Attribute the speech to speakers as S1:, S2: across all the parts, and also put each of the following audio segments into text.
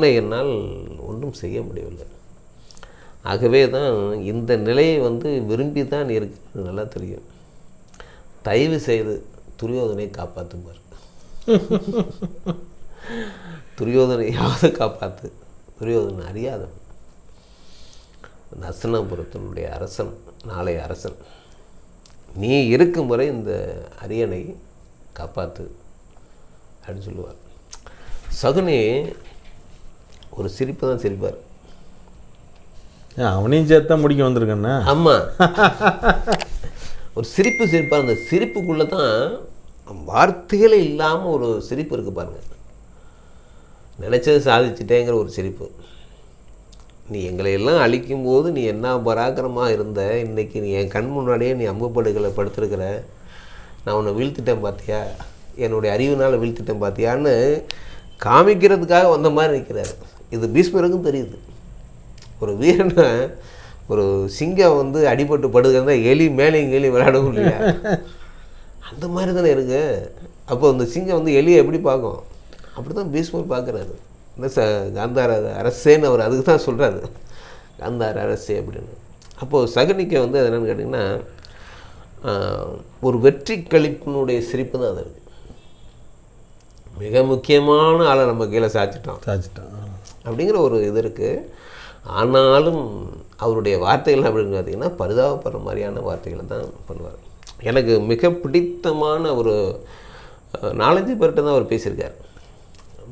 S1: உன்னை என்னால் ஒன்றும் செய்ய முடியவில்லை. ஆகவே தான் இந்த நிலையை வந்து விரும்பி தான் இருக்கு நல்லா தெரியும். தயவு செய்து துரியோதனை காப்பாற்றுமார் துரியோதனையாவது காப்பாற்று துரியோதனை அறியாதவன். அந்த அரசன் நாளை அரசன். நீ இருக்கும் வரை இந்த அரியணை காப்பாற்று அப்படின்னு சொல்லுவார். சகுனி ஒரு சிரிப்பு தான் சிரிப்பார்.
S2: அவனையும் சேர்த்தா முடிக்க வந்திருக்கேண்ணா
S1: ஆமாம் ஒரு சிரிப்பு சிரிப்பார். அந்த சிரிப்புக்குள்ளே தான் வார்த்தைகளே இல்லாமல் ஒரு சிரிப்பு இருக்குது பாருங்க. நினச்சது சாதிச்சிட்டேங்கிற ஒரு சிரிப்பு. நீ எங்களை எல்லாம் அழிக்கும் போது நீ என்ன பராக்கிரமாக இருந்த? இன்னைக்கு நீ என் கண் முன்னாடியே நீ அம்புப்படுகளை படுத்திருக்கிற. நான் உன்னை வீழ்த்திட்டேன் பார்த்தியா என்னுடைய அறிவுனால் வீழ்த்திட்டேன் பார்த்தியான்னு காமிக்கிறதுக்காக வந்த மாதிரி நிற்கிறாரு இது பீஷ்மருக்கும் தெரியுது. ஒரு வீரனை ஒரு சிங்கம் வந்து அடிபட்டு படுகிறதா எலி மேலேயும் எலி விளையாடவும் இல்லையா? அந்த மாதிரி தானே இருக்கு. அப்போ அந்த சிங்கம் வந்து எலியை எப்படி பார்க்கும்? அப்படி தான் பீஷ்மர் பார்க்குறாரு. இந்த ச காந்தார அரசேன்னு அவர் அதுக்கு தான் சொல்கிறாரு காந்தார அரசே அப்படின்னு. அப்போது சகனிக்க வந்து அது என்னென்னு கேட்டிங்கன்னா ஒரு வெற்றி கழிப்பினுடைய சிரிப்பு தான் அது. இருக்குது மிக முக்கியமான ஆளை நம்ம கீழே சாச்சிட்டோம்
S2: சாய்ச்சிட்டோம்
S1: அப்படிங்கிற ஒரு இது இருக்குது ஆனாலும் அவருடைய வார்த்தைகள் அப்படின்னு பார்த்தீங்கன்னா பரிதாபப்படுற மாதிரியான வார்த்தைகளை தான் பண்ணுவார். எனக்கு மிக பிடித்தமான ஒரு நாலஞ்சு பேர்கிட்ட தான் அவர் பேசியிருக்கார்.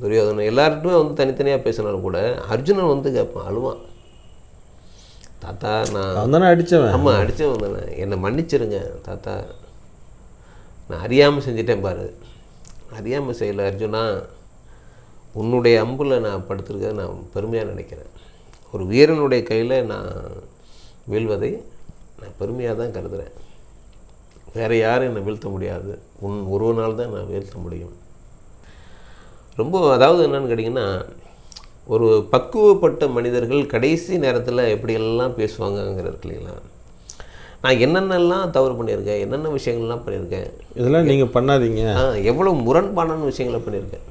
S1: துரியோதனன் எல்லார்ட்டுமே வந்து தனித்தனியாக பேசினாலும் கூட அர்ஜுனன் வந்து கேட்பான் அழுவான். தாத்தா நான்
S2: தானே அடித்தவன்
S1: ஆமாம் அடித்தேன் வந்தேனே என்னை மன்னிச்சிருங்க தாத்தா. நான் அறியாமல் செஞ்சிட்டேன் பாரு. அறியாமல் செய்யலை அர்ஜுனா. உன்னுடைய அம்பில் நான் படுத்திருக்கதை நான் பெருமையாக நினைக்கிறேன். ஒரு வீரனுடைய கையில் நான் வீழ்வதை நான் பெருமையாக தான் கருதுகிறேன் வேறு யாரும் என்னை வீழ்த்த முடியாது. உன் ஒருவனால் தான் நான் வீழ்த்த முடியும். ரொம்ப அதாவது என்னன்னு கேட்டிங்கன்னா ஒரு பக்குவப்பட்ட மனிதர்கள் கடைசி நேரத்தில் எப்படியெல்லாம் பேசுவாங்கங்கிறது இருக்கு இல்லைங்களா? நான் என்னென்னலாம் தவறு பண்ணியிருக்கேன் என்னென்ன விஷயங்கள்லாம் பண்ணியிருக்கேன்?
S2: இதெல்லாம் நீங்கள் பண்ணாதீங்க.
S1: எவ்வளோ முரண்பாடான விஷயங்களை பண்ணியிருக்கேன்.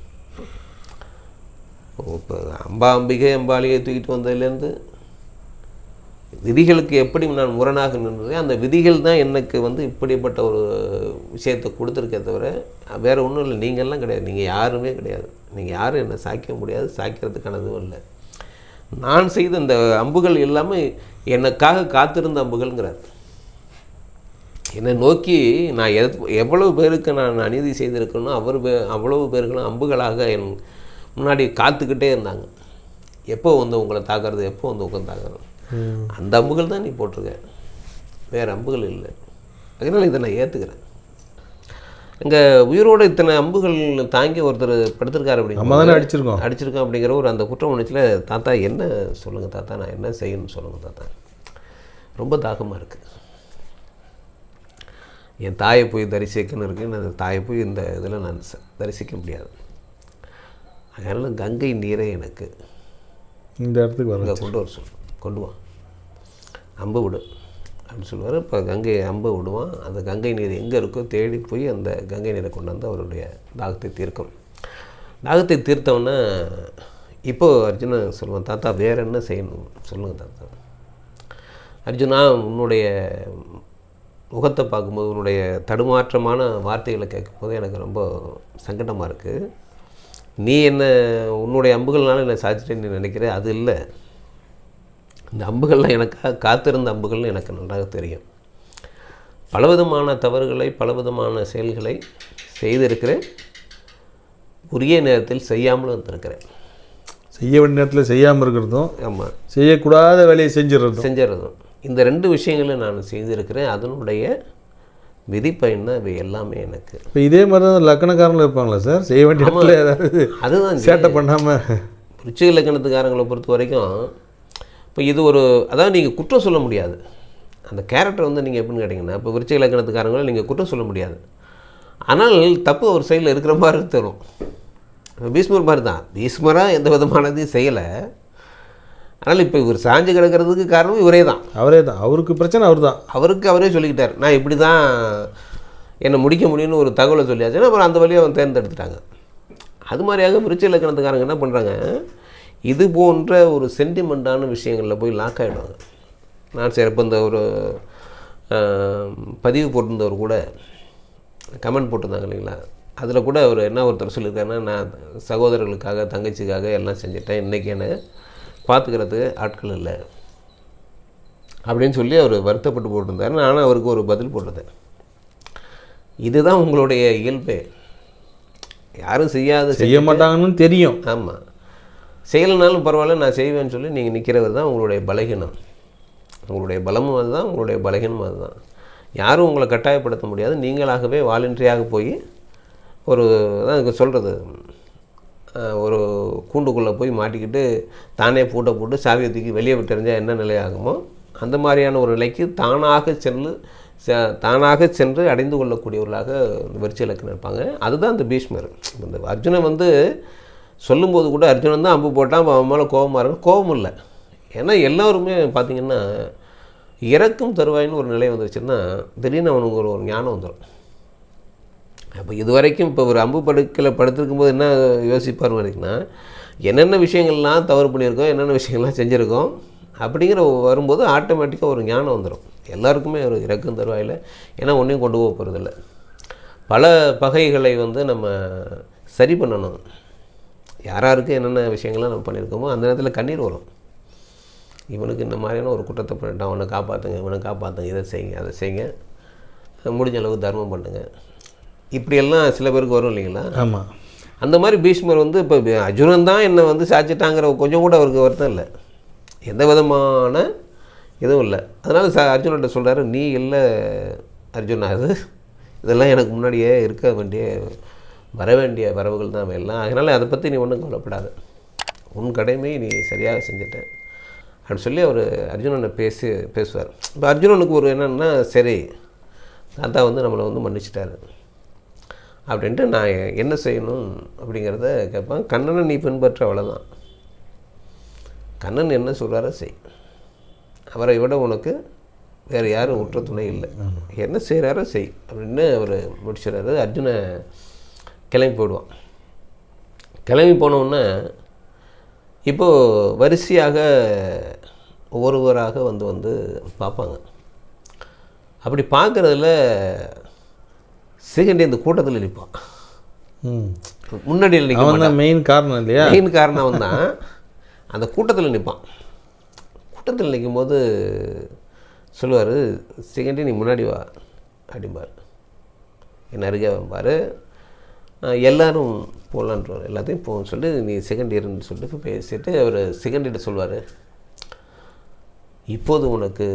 S1: இப்போ அம்பா அம்பிகை அம்பாலிகை தூக்கிட்டு வந்ததுலேருந்து விதிகளுக்கு எப்படி நான் முரணாக நின்றது அந்த விதிகள் தான் எனக்கு வந்து இப்படிப்பட்ட ஒரு விஷயத்தை கொடுத்துருக்கே தவிர வேறு ஒன்றும் இல்லை. நீங்கள்லாம் கிடையாது. நீங்கள் யாருமே கிடையாது. நீங்கள் யாரும் என்னை சாய்க்க முடியாது. சாய்க்கிறதுக்கானதும் இல்லை. நான் செய்த இந்த அம்புகள் எல்லாமே எனக்காக காத்திருந்த அம்புகள்ங்கிறார். என்னை நோக்கி நான் எவ்வளவு பேருக்கு நான் அநீதி செய்திருக்கேனோ அவர் பே அவ்வளவு பேர்களும் அம்புகளாக என் முன்னாடி காத்துக்கிட்டே இருந்தாங்க. எப்போ வந்து உங்களை தாக்குறது எப்போ வந்து உங்களை தாக்குறது? அந்த அம்புகள் தான் நீ போட்டிருக்க. வேறு அம்புகள் இல்லை. அதனால் இதை நான் ஏற்றுக்கிறேன் இங்கே உயிரோட இத்தனை அம்புகள் தாங்கி ஒருத்தர் படுத்திருக்காரு
S2: நம்ம
S1: அப்படிங்க
S2: தானே அடிச்சிருக்கோம்.
S1: அடிச்சிருக்கோம் அப்படிங்கிற ஒரு அந்த குற்ற உணர்ச்சியில் தாத்தா என்ன சொல்லுங்கள் தாத்தா? நான் என்ன செய்யணும்னு சொல்லுங்கள் தாத்தா? ரொம்ப தாகமாக இருக்குது என் தாயை போய் தரிசிக்கணும் இருக்கு நான் அந்த தாயை போய் இந்த இதில் நான் தரிசிக்க முடியாது. அதனால கங்கை நீரை எனக்கு.
S2: இந்த இடத்துக்கு வர
S1: கொண்டு வர சொல்லு. கொண்டு வா. அம்பு விடு. அப்படின்னு சொல்லுவார். இப்போ கங்கை அம்பை விடுவான். அந்த கங்கை நீர் எங்கே இருக்கோ தேடி போய் அந்த கங்கை நீரை கொண்டு வந்து அவருடைய தாகத்தை தீர்க்கும். தாகத்தை தீர்த்தவொன்னே இப்போ அர்ஜுனன் சொல்லுவான் தாத்தா வேற என்ன செய்யணும்? சொல்லுங்கள் தாத்தா. அர்ஜுனா உன்னுடைய முகத்தை பார்க்கும்போது உன்னுடைய தடுமாற்றமான வார்த்தைகளை கேட்கும்போது எனக்கு ரொம்ப சங்கடமாக இருக்குது நீ என்ன உன்னுடைய அம்புகள்னால என்னை சாதிச்சிட்டேன்னு நீ நினைக்கிற? அது இல்லை. இந்த அம்புகள்லாம் எனக்காக காத்திருந்த அம்புகள்னு எனக்கு நன்றாக தெரியும். பலவிதமான தவறுகளை பலவிதமான செயல்களை செய்திருக்கிறேன். உரிய நேரத்தில் செய்யாமலும் இருந்திருக்கிறேன்.
S2: செய்ய வேண்டிய நேரத்தில் செய்யாமல் இருக்கிறதும்
S1: ஆமாம்
S2: செய்யக்கூடாத வேலையை செஞ்சிடறதும்.
S1: செஞ்சிடறதும். இந்த ரெண்டு விஷயங்களை நான் செய்திருக்கிறேன். அதனுடைய விதிப்பயன் தான் இவை எல்லாமே எனக்கு.
S2: இப்போ இதே மாதிரி தான் லக்கணக்காரங்களும் இருப்பாங்களா சார்? செய்ய வேண்டிய இடத்துல ஏதாவது
S1: அதுதான்
S2: சேட்டை பண்ணாமல்
S1: ருச்சிக இலக்கணத்துக்காரங்களை பொறுத்த வரைக்கும் இப்போ இது ஒரு அதாவது நீங்கள் குற்றம் சொல்ல முடியாது. அந்த கேரக்டர் வந்து நீங்கள் எப்படின்னு கேட்டிங்கன்னா இப்போ விருச்சிக இலக்கணத்துக்காரங்களை நீங்கள் குற்றம் சொல்ல முடியாது. ஆனால் தப்பு ஒரு சைடில் இருக்கிற மாதிரி தரும் பீஷ்மர் மாதிரி தான் பீஷ்மராக எந்த விதமானதையும் செய்யலை. ஆனால் இப்போ இவர் சாஞ்சு கிடக்கிறதுக்கு காரணம் இவரே தான்
S2: அவரே தான் அவருக்கு பிரச்சனை அவர் தான்
S1: அவருக்கு அவரே சொல்லிக்கிட்டார். நான் இப்படி தான் என்னை முடிக்க முடியும்னு ஒரு தகவலை சொல்லியாச்சுன்னா அப்புறம் அந்த வழியை அவன் தேர்ந்தெடுத்துட்டாங்க. அது மாதிரியாக விருச்ச இலக்கணத்துக்காரங்க என்ன பண்ணுறாங்க இது போன்ற ஒரு சென்டிமெண்ட்டான விஷயங்களில் போய் லாக் ஆகிடுவாங்க நான் சரி இப்போ இந்த ஒரு பதிவு போட்டிருந்தவர் கூட கமெண்ட் போட்டிருந்தாங்க இல்லைங்களா? அதில் கூட அவர் என்ன ஒருத்தர் சொல்லியிருக்காருன்னா நான் சகோதரர்களுக்காக தங்கச்சிக்காக எல்லாம் செஞ்சுட்டேன். இன்றைக்கி என்ன பார்த்துக்கிறதுக்கு ஆட்கள் இல்லை. அப்படின்னு சொல்லி அவர் வருத்தப்பட்டு போட்டிருந்தார். நானும் அவருக்கு ஒரு பதில் போட்டிருந்தேன் இதுதான் உங்களுடைய இயல்பே. யாரும் செய்யாத
S2: செய்ய மாட்டாங்கன்னு தெரியும்.
S1: ஆமாம் செய்யலைனாலும் பரவாயில்ல நான் செய்வேன்னு சொல்லி நீங்கள் நிற்கிறவர் தான் உங்களுடைய பலகீனம். உங்களுடைய பலமும் அதுதான் உங்களுடைய பலகீனமும் அதுதான். யாரும் உங்களை கட்டாயப்படுத்த முடியாது. நீங்களாகவே வாலண்டரியாக போய் ஒரு அதான் சொல்கிறது ஒரு கூண்டுக்குள்ளே போய் மாட்டிக்கிட்டு தானே பூட்டை போட்டு சாவியை தூக்கி வெளியே தெரிஞ்சால் என்ன நிலை ஆகுமோ அந்த மாதிரியான ஒரு நிலைக்கு தானாக சென்று ச- தானாக சென்று அடைந்து கொள்ளக்கூடியவர்களாக இந்த வெறிச்சி இலக்கணம் இருப்பாங்க. அதுதான் இந்த பீஷ்மர். இந்த அர்ஜுனன் வந்து சொல்லும்போது கூட அர்ஜுனன் தான் அம்பு போட்டான் அவன் மேலே கோபமாக இருக்கு கோபம் இல்லை. ஏன்னா எல்லோருமே பார்த்திங்கன்னா இறக்கும் தருவாயின்னு ஒரு நிலை வந்துருச்சுன்னா திடீர்னு அவனுக்கு ஒரு ஒரு ஞானம் வந்துடும் அப்போ இது வரைக்கும் இப்போ ஒரு அம்பு படுக்கையில் படுத்திருக்கும் போது என்ன யோசிப்பார் வரைக்கும்னா என்னென்ன விஷயங்கள்லாம் தவறு பண்ணியிருக்கோம் என்னென்ன விஷயங்கள்லாம் செஞ்சுருக்கோம் அப்படிங்கிற வரும்போது ஆட்டோமேட்டிக்காக ஒரு ஞானம் வந்துடும் எல்லாருக்குமே ஒரு இறக்கும் தருவாயில் ஏன்னா ஒன்றையும் கொண்டு போக போகிறதில்ல பல பகைகளை வந்து நம்ம சரி பண்ணணும். யாராருக்கு என்னென்ன விஷயங்கள்லாம் நம்ம பண்ணியிருக்கோமோ அந்த நேரத்தில் கண்ணீர் வரும். இவனுக்கு இந்த மாதிரியான ஒரு குற்றத்தை பண்ணிட்டான். அவனை காப்பாற்றுங்க இவனை காப்பாற்றுங்க இதை செய்யுங்க அதை செய்யுங்க. முடிஞ்ச அளவு தர்மம் பண்ணுங்கள் இப்படியெல்லாம் சில பேருக்கு வரும் இல்லைங்களா?
S2: ஆமாம்
S1: அந்த மாதிரி பீஷ்மர் வந்து இப்போ அர்ஜுனன் தான் என்னை வந்து சாச்சிட்டாங்கிற கொஞ்சம் கூட அவருக்கு வருத்தம் இல்லை. எந்த விதமான இதுவும் இல்லை. அதனால் ச அர்ஜுனன்ட்ட சொல்கிறாரு நீ இல்லை அர்ஜுனா அது இதெல்லாம் எனக்கு முன்னாடியே இருக்க வேண்டிய வர வேண்டிய வரவுகள் தான் எல்லாம். அதனால் அதை பற்றி நீ ஒன்றும் கவலைப்படாத. உன் கடமை நீ சரியாக செஞ்சுட்ட. அப்படின்னு சொல்லி அவர் அர்ஜுனனை பேசி பேசுவார். இப்போ அர்ஜுனனுக்கு ஒரு என்னென்னா சரி தாத்தா வந்து நம்மளை வந்து மன்னிச்சிட்டாரு. அப்படின்ட்டு நான் என்ன செய்யணும் அப்படிங்கிறத கேட்பேன். கண்ணனை நீ பின்பற்ற அவ்வளோதான் கண்ணன் என்ன சொல்கிறாரோ செய். அவரை விட உனக்கு வேறு யாரும் உற்ற துணை இல்லை. என்ன செய்கிறாரோ செய் அப்படின்னு அவர் முடிச்சிடறாரு. அர்ஜுனை கிளம்பி போயிடுவான். கிளம்பி போனோன்னே இப்போது வரிசையாக ஒவ்வொருவராக வந்து வந்து பார்ப்பாங்க. அப்படி பார்க்குறதுல செகண்ட் இந்த கூட்டத்தில் நிற்பான் முன்னாடியில் நிற்க
S2: அவன் மெயின் காரணம் இல்லையா?
S1: மெயின் காரணம் அவன் தான். அந்த கூட்டத்தில் நிற்பான் கூட்டத்தில் நிற்கும்போது சொல்லுவார் செகண்டே நீ முன்னாடி வா அப்படிம்பார். என் அருகே வம்பார் எல்லாரும் போகலான்றவர் எல்லாத்தையும் போகணும்னு சொல்லிட்டு நீ செகண்ட் இயர்னு சொல்லிட்டு பேசிட்டு அவர் செகண்ட் இயர் சொல்லுவார். இப்போது உனக்கு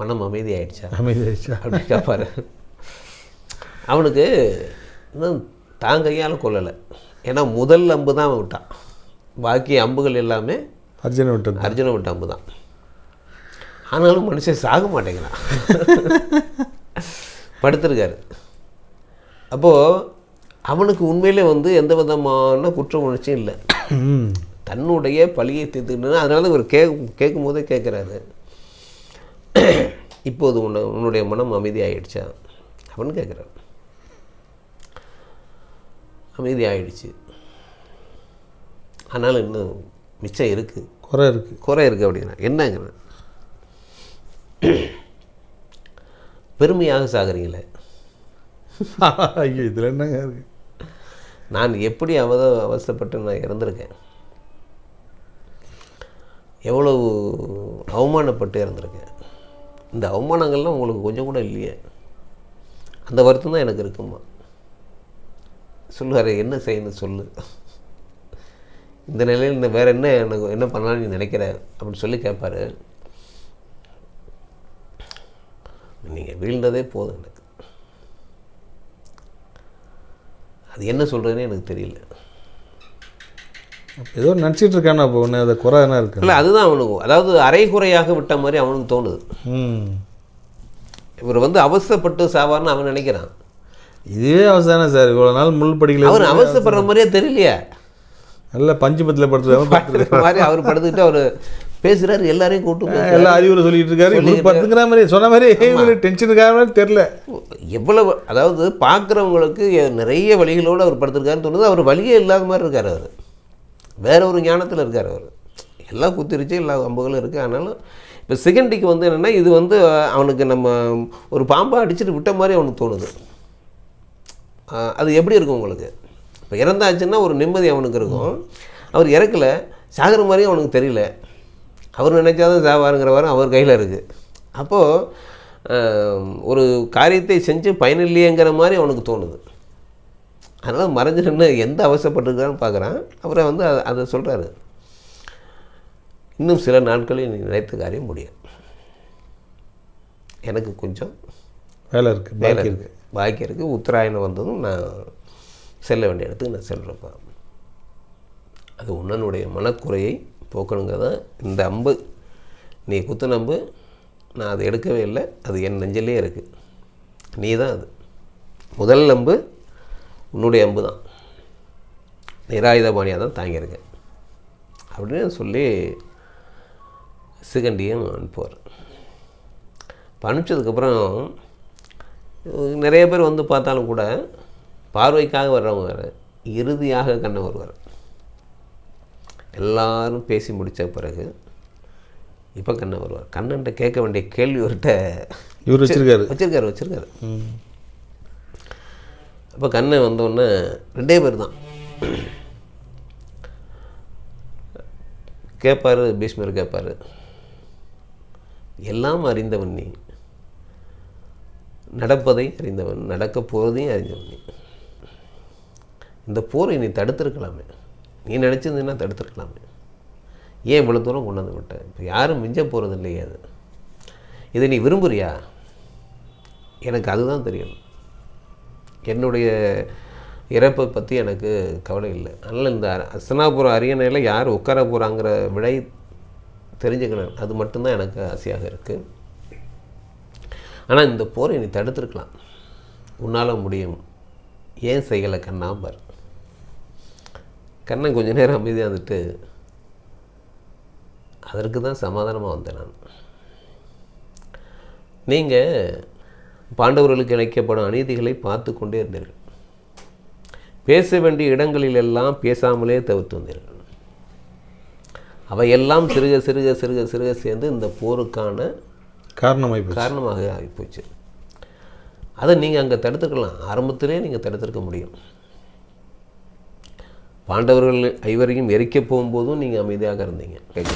S1: மனம் அமைதி ஆயிடுச்சா
S2: அமைதியாச்சா
S1: அப்படி கேட்பாரு அவனுக்கு இன்னும் தான் கையால் கொல்லலை. ஏன்னா முதல் அம்பு தான் அவன் விட்டான். பாக்கி அம்புகள் எல்லாமே
S2: அர்ஜுன விட்டது
S1: அர்ஜுனன் விட்ட அம்பு தான். ஆனாலும் மனுஷன் சாக மாட்டேங்கிறான். படுத்திருக்காரு. அப்போது அவனுக்கு உண்மையிலே வந்து எந்த விதமான குற்ற உணர்ச்சியும் இல்லை. தன்னுடைய பழியை தீர்த்துக்கிட்டு அதனால தான் இவர் கே கேட்கும் போதே கேட்குறாரு. இப்போது உன்னை உன்னுடைய மனம் அமைதியாயிடுச்சா? அப்படின்னு கேட்குறாரு. அமைதி ஆயிடுச்சு இன்னும் மிச்சம் இருக்குது
S2: குறை இருக்கு.
S1: குறை இருக்குது அப்படின்னா என்னங்கிறேன். பெருமையாக சாகுறீங்களே.
S2: ஐயோ இதில் என்னங்க இருக்கு?
S1: நான் எப்படி அவத அவஸ்தைப்பட்டு நான் இறந்துருக்கேன்? எவ்வளவு அவமானப்பட்டு இறந்துருக்கேன்? இந்த அவமானங்கள்லாம் உங்களுக்கு கொஞ்சம் கூட இல்லையே. அந்த வருத்தம் தான் எனக்கு இருக்குமா சொல்லுவார் என்ன செய்யணும் சொல்லு. இந்த நிலையில் இந்த வேறு என்ன எனக்கு என்ன பண்ணலாம்னு நீ நினைக்கிற? அப்படின்னு சொல்லி கேட்பாரு நீங்கள் வீழ்ந்ததே போதும் எனக்கு. அது என்ன சொல்கிறதுனே எனக்கு தெரியல.
S2: ஏதோ நினச்சிட்டு இருக்கானா அப்போ ஒன்று அதை குறை என்ன இருக்கு?
S1: இல்லை அதுதான் அவனுக்கு. அதாவது அரைகுறையாக விட்ட மாதிரி அவனுக்கு தோணுது. இவர் வந்து அவசரப்பட்டு சாவார்னு அவன் நினைக்கிறான்.
S2: இதுவே அவசானம் சார்? இவ்வளோ நாள் முள் படிக்கல
S1: அவன் அவசரப்படுற மாதிரியே தெரியலையே.
S2: நல்ல பஞ்சுபத்தில் படுத்துருக்காங்க
S1: மாதிரி அவர் படுத்துக்கிட்டு அவர் பேசுகிறாரு எல்லாரையும் கூப்பிட்டு.
S2: எல்லாம் அறிவுரை சொல்லிட்டு இருக்காரு. இவரு படுத்துக்கிற மாதிரி சொன்ன மாதிரி இவரு டென்ஷன் இருக்கார மாதிரி தெரில
S1: எவ்வளவு அதாவது பார்க்குறவங்களுக்கு நிறைய வழிகளோடு அவர் படுத்திருக்காருன்னு தோணுது அவர் வழியே இல்லாத மாதிரி இருக்கார் அவர். வேற ஒரு ஞானத்தில் இருக்கார் அவர். எல்லாம் குத்திருச்சு எல்லா அம்புகளும் இருக்குது ஆனாலும் இப்போ செகண்டிக்கு வந்து என்னென்னா இது வந்து அவனுக்கு நம்ம ஒரு பாம்பை அடிச்சுட்டு விட்ட மாதிரி அவனுக்கு தோணுது. அது எப்படி இருக்கும் உங்களுக்கு? இப்போ இறந்தாச்சுன்னா ஒரு நிம்மதி அவனுக்கு இருக்கும். அவர் இறக்கல சாகிற மாதிரியும் அவனுக்கு தெரியல. அவர் நினைச்சாதான் சாவாருங்கிறவரும் அவர் கையில் இருக்குது அப்போது ஒரு காரியத்தை செஞ்சு பயனில்லையேங்கிற மாதிரி அவனுக்கு தோணுது. அதனால் மறைஞ்சு நின்று எந்த அவசரப்பட்டிருக்கான்னு பார்க்குறான் அப்புறம் வந்து அதை அதை சொல்கிறாரு இன்னும் சில நாட்களில் நீ நினைத்த காரியம் முடியும். எனக்கு கொஞ்சம்
S2: வேலை இருக்குது
S1: வேலை இருக்குது பாக்கி இருக்குது உத்தராயணம் வந்ததும் நான் செல்ல வேண்டிய இடத்துக்கு நான் செல்கிறப்பா அது உன்னனுடைய மனக்குறையை போக்கணுங்கிறத இந்த அம்பு. நீ குத்து நம்பு நான் அதை எடுக்கவே இல்லை. அது என் நெஞ்சிலே இருக்குது நீ தான் அது. முதல் அம்பு உன்னுடைய அம்பு தான். நிராயுதபாணியாக தான் தாங்கியிருக்கேன். அப்படின்னு சொல்லி சிகண்டியும் அனுப்புவார். இப்போ அனுப்பிச்சதுக்கப்புறம் நிறைய பேர் வந்து பார்த்தாலும் கூட பார்வைக்காக வர்றவங்க வேறு இறுதியாக கண்ண வருவார். எல்லாரும் பேசி முடித்த பிறகு இப்போ கண்ணன் வருவார். கண்ணன்ட்ட கேட்க வேண்டிய கேள்வி ஒருட்ட
S2: இவர் வச்சிருக்காரு.
S1: வச்சிருக்காரு வச்சிருக்காரு. அப்போ கண்ணன் வந்தோடனே ரெண்டே பேர் தான் கேட்பார் பீஷ்மர் கேட்பார் எல்லாம் அறிந்தவன் நீ. நடப்பதை அறிந்தவன் நடக்கப் போகிறதையும் அறிந்தவன் நீ. இந்த போரை நீ தடுத்திருக்கலாமே. நீ நினச்சிருந்தீன்னா தடுத்திருக்கலாமே. ஏன் இவ்வளோ தூரம் கொண்டு வந்து விட்ட? இப்போ யாரும் மிஞ்ச போகிறது இல்லையே அது. இதை நீ விரும்புறியா? எனக்கு அதுதான் தெரியும். என்னுடைய இறப்பை பற்றி எனக்கு கவலை இல்லை. அதனால் இந்த அசனாபுரம் அரியணையில் யார் உட்கார போகிறாங்கிற விடை தெரிஞ்சுக்கணும் அது மட்டும்தான் எனக்கு ஆசையாக இருக்குது ஆனால் இந்த போரை நீ தடுத்துருக்கலாம். உன்னால் முடியும். ஏன் செய்யலை கண்ணாம்பர் கண்ணன் கொஞ்ச நேரம் அமைதியாக வந்துட்டு அதற்கு தான் சமாதானமாக வந்தேன் நான். நீங்கள் பாண்டவர்களுக்கு இழைக்கப்படும் அநீதிகளை பார்த்து கொண்டே இருந்தீர்கள். பேச வேண்டிய இடங்களில் எல்லாம் பேசாமலே தவிர்த்து வந்தீர்கள். அவையெல்லாம் சிறுக சிறுக சிறுக சிறுக சேர்ந்து இந்த போருக்கான
S2: காரணமாக
S1: காரணமாக ஆகிப்போச்சு அதை நீங்கள் அங்கே தடுத்துக்கலாம். ஆரம்பத்திலே நீங்கள் தடுத்திருக்க முடியும். பாண்டவர்கள் ஐவரையும் எரிக்க போகும்போதும் நீங்கள் அமைதியாக இருந்தீங்க. கைது